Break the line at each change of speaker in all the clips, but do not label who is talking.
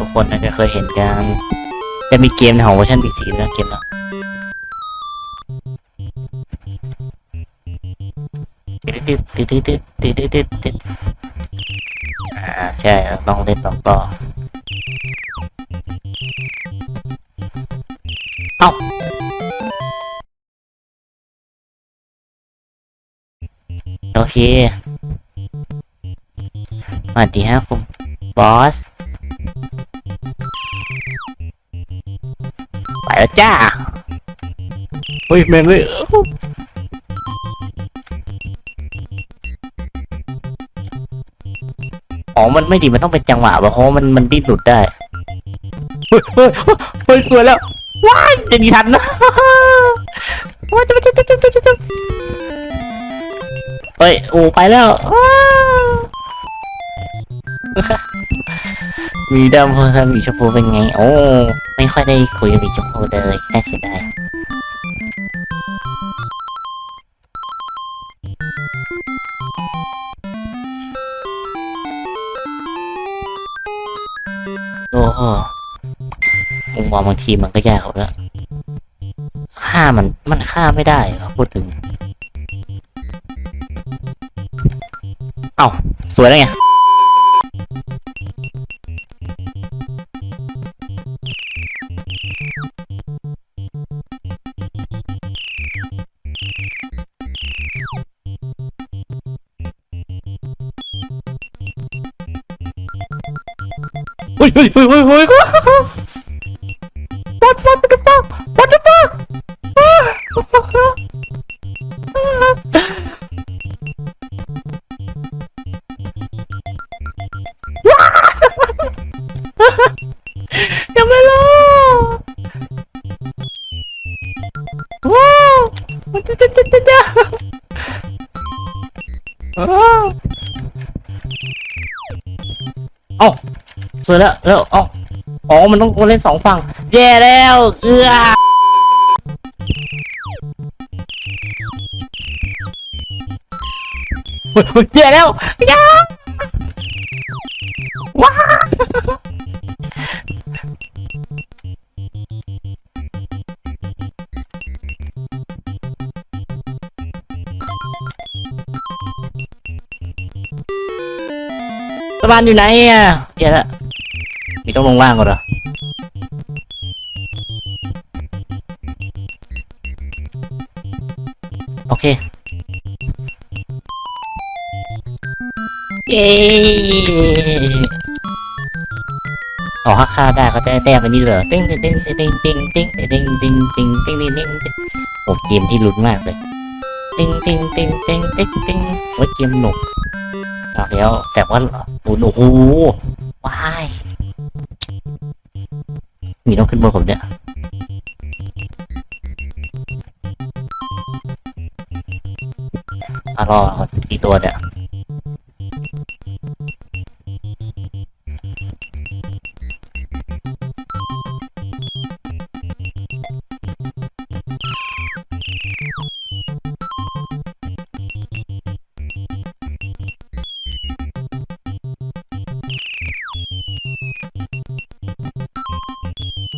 ทุกคนน่าจะเคยเห็นกัน จะมีเกมในของเวอร์ชัน PC ด้วยนะเกมเนาะติดติดติดติดติดติดติดติดติดอ่าใช่ลองเล่นลอต่อเอ้าโอเคสวัสดีครับคุณบอส แล้วจ้าเฮ้ยแม่งเลยอ๋อมันไม่ดีมันต้องเป็นจังหวะว่ะเพราะมันมันดิ้นหลุดได้เฮ้ยเฮ้ยเฮ้ยสวยแล้วว้ายจะหนีทันนะว้ายจะจะจะจะจะจะจะเฮ้ยโอ้ไปแล้วว้าว มีดำเพอร์มีชมพูเป็นไง โอ้ ไม่ค่อยได้คุยกับมีชมพูเลยน่าเสียดายโอ้โหมุมมองบางทีมันก็ยากเขาแล้วฆ่ามันมันฆ่าไม่ได้เหรอพูดถึง เอ้า สวยแล้วไง 어이 어이 어이 어이 What what the fuck? What the fuck? 야말로 와! 짜짜짜짜짜! 아! 어! วยแล้วแล้วอ๋ออ๋อมันต้องเล่นสองฝั่งแย่แล้วเอือแย่แล้วยาว้าบ้านอยู่ไหนอะเดี๋ยวะ นี่ต้องลงล่างก่อนเหรอโอเค เย้อ๋อถ้าฆ่าได้เขาจะได้แต้มไปนี่เหรอติ้งติ้งติ้งติ้งติ้งติ้งติ้งติ้งติ้งติ้งติ้งติ้งติ้งโอ้เกมที่ลุ้นมากเลย ติ้งติ้งติ้งติ้งติ้งติ้งโอ้ยเกมหนุกเอาแล้วแต่ว่าโอ้โหว้าย มีต้องขึ้นบนผมเนี่ยอารอกี่ตัวเนี่ย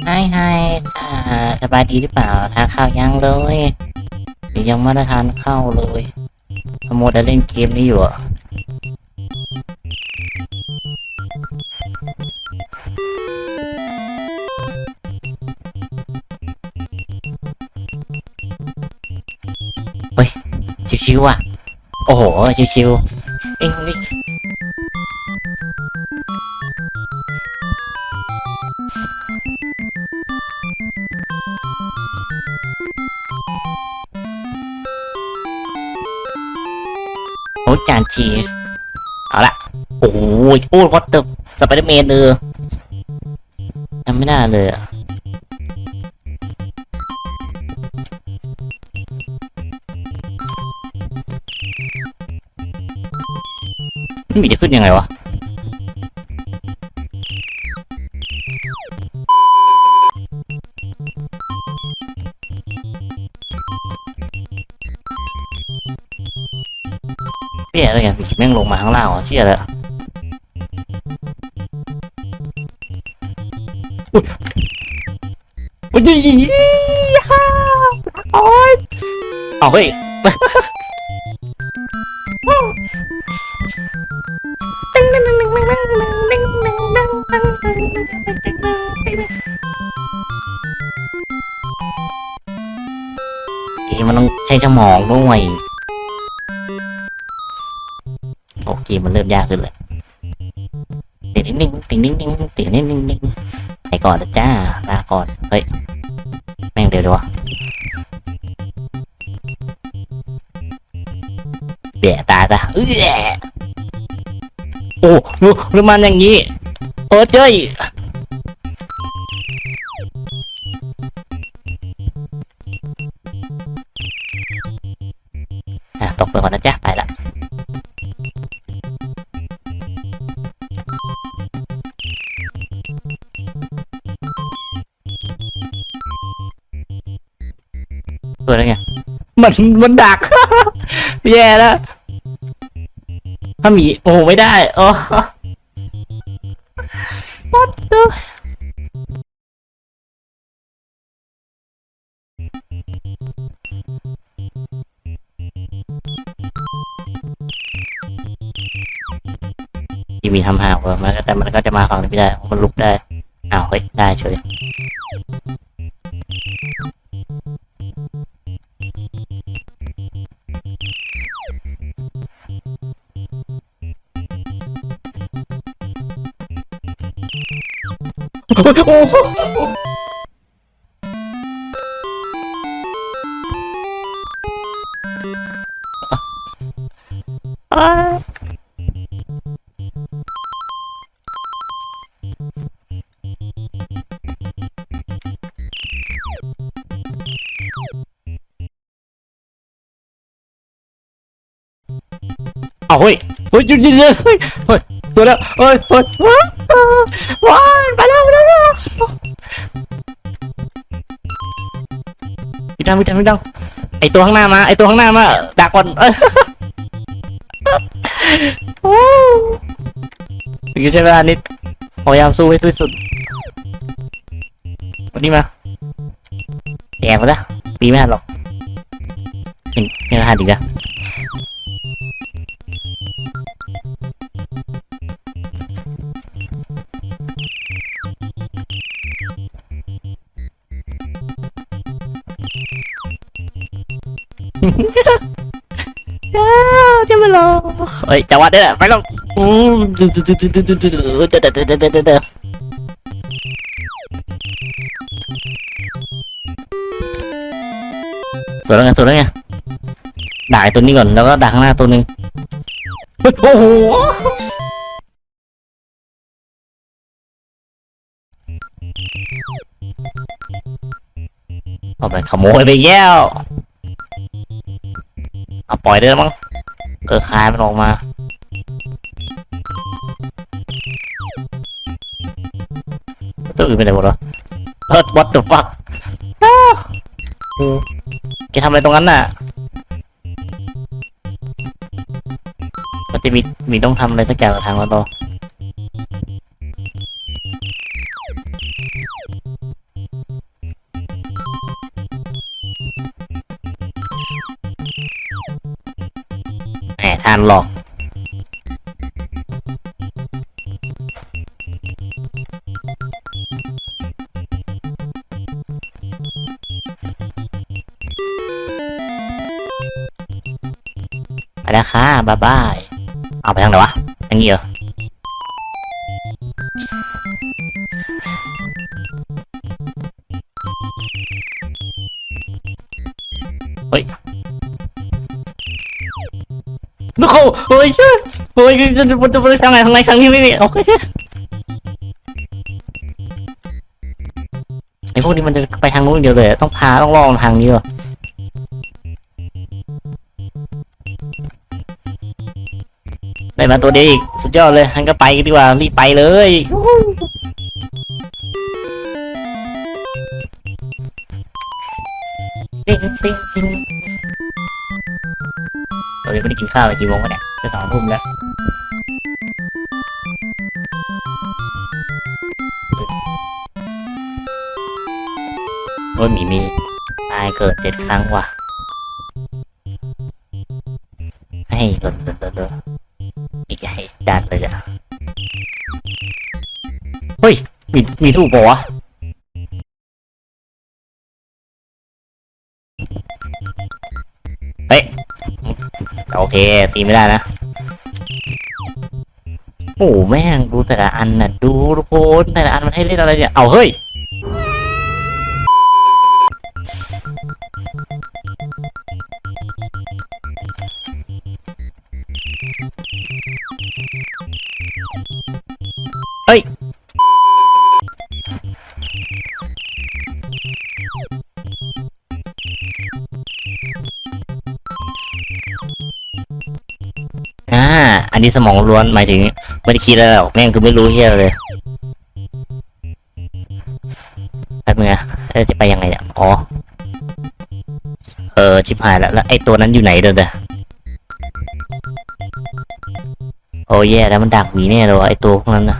ไฮไฮสบายดีหรือเปล่า ทานข้าวยังเลยหรือยังไม่ได้ทานข้าวเลยขโมต่เล่นเกมนี้อยู่อะเฮ้ย ชิวๆอะ โอ้โห ชิวๆเอ็ง จานชีสเอาละโอ้ยโอ้ยวัตเตอร์สไปเดอร์แมนเออจำไม่ได้เลยอะมันมีจะขึ้นยังไงวะ เชี่ยอะไรกันผีแม่งลงมาข้างล่างเหรอเชี่ยเลยอุ้ยอุ้ยฮ่าโอ้ยเอาเฮ้ยมันต้องใช้สมองด้วย โอเคมันเริ่มยากขึ้นเลยติงนิ่งติงนิ่งนิ่งติงนิ่งนิ่งนิ่งไปก่อนจ้าลาก่อน เฮ้ย แม่งเร็วดีวะเบี่ยตาจ้ะเอ้ยโอ้หนูหรือมันอย่างนี้ โอ้เจ้ยอะตกไปก่อนนะจ๊ะ ไปละตัวอะไรไง มันมันดัก แย่แล้ว ถ้าหมีโอ้โหไม่ได้โอ้ What the ทีวีทำห่างกว่ามันก็แต่มันก็จะมาฝั่งนี้ไม่ได้เพราะมันลุกได้ อ้าวเฮ้ยได้เฉย Ah oui. Oui tu le disais. Oui. Oui Voilà. Oui Oui, oui. Hein ว้าไปแล้วไปแล้วไปแล้วพี่ดังพี่ดังพี่ดังไอตัวข้างหน้ามาไอตัวข้างหน้ามาดักก่อนเอ้ยโอ้ยใช้เวลานิดพยายามสู้ให้ที่สุดวันนี้มาแอบมาล้วปีไม่ทันหรอกเห็นเห็นรหัสอีกแล้ว เจ้าเจ้ามาลงเฮ้ยจังหวะนี้แหละไปลงอืดเดเดเดเดเดเดสวยแล้วไงสวยแล้วไงด่าไตัวนี้ก่อนแล้วก็ด่าข้างหน้าตัวนึงโอ้โหเอาไปขโมยไปแย่ว เอาปล่อยได้แล้วมั้งเออคายมันออกมา ตัวอื่นไปไหนหมดวะเออ what the fuck อ้าวอืมแกทำอะไรตรงนั้นน่ะ มันจะมีมีต้องทำอะไรสักอย่างกับทางเราต่อ แล้วค่ะบ๊ายบายเอาไปทางไหนวะทางนี้เหรอเฮ้ยลูกเขาเฮ้ยช่วยเฮ้ยจะจะจะทางไหนทางไหนทางนี้ไม่มีโอเคไอพวกนี้มันจะไปทางนู้นเดียวเลย ต้องพาต้องล่อมาทางนี้เห ได้มาตัวเดียวอีกสุดยอดเลยงั้นก็ไปกันดีกว่ารีบไปเลยติ๊งติ๊งติ๊งเรายังไม่ได้กินข้าวเลยกี่โมงวะเนี่ยจะสองทุ่มแล้วโอ้ยมีมีตายเกิดเจ็ดครั้งว่ะให้โดนโดนโดนโดน ให้ดันเลยอะเฮ้ย มีมีถูกปะวะเฮ้ยโอเค ตีไม่ได้นะ โอ้แม่งดูแต่ละอันน่ะ ดูทุกคนแต่ละอันมันให้เล่นอะไรเนี่ย เอาเฮ้ย อ่าอันนี้สมองล้วนหมายถึงไม่ได้คิดอะไรหรอกแม่งคือไม่รู้เฮียเลยแป๊บนึงนะจะไปยังไงเนี่ยอ๋อ เออชิบหายแล้วแล้วไอ้ตัวนั้นอยู่ไหนเด้อเด้อโอ้แย่แล้วมันดักหมีแน่เลยวะไอ้ตัวพวกนั้นนะ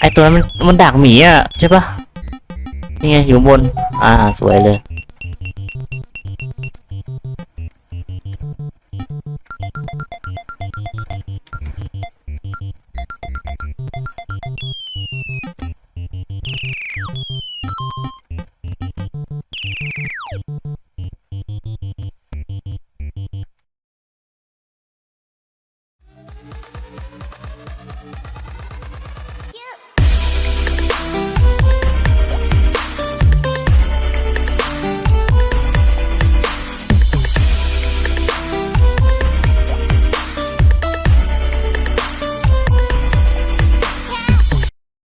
ไอ้ตัวนั้นมันมันดักหมีอะใช่ปะนี่ไงอยู่บน อ่าสวยเลย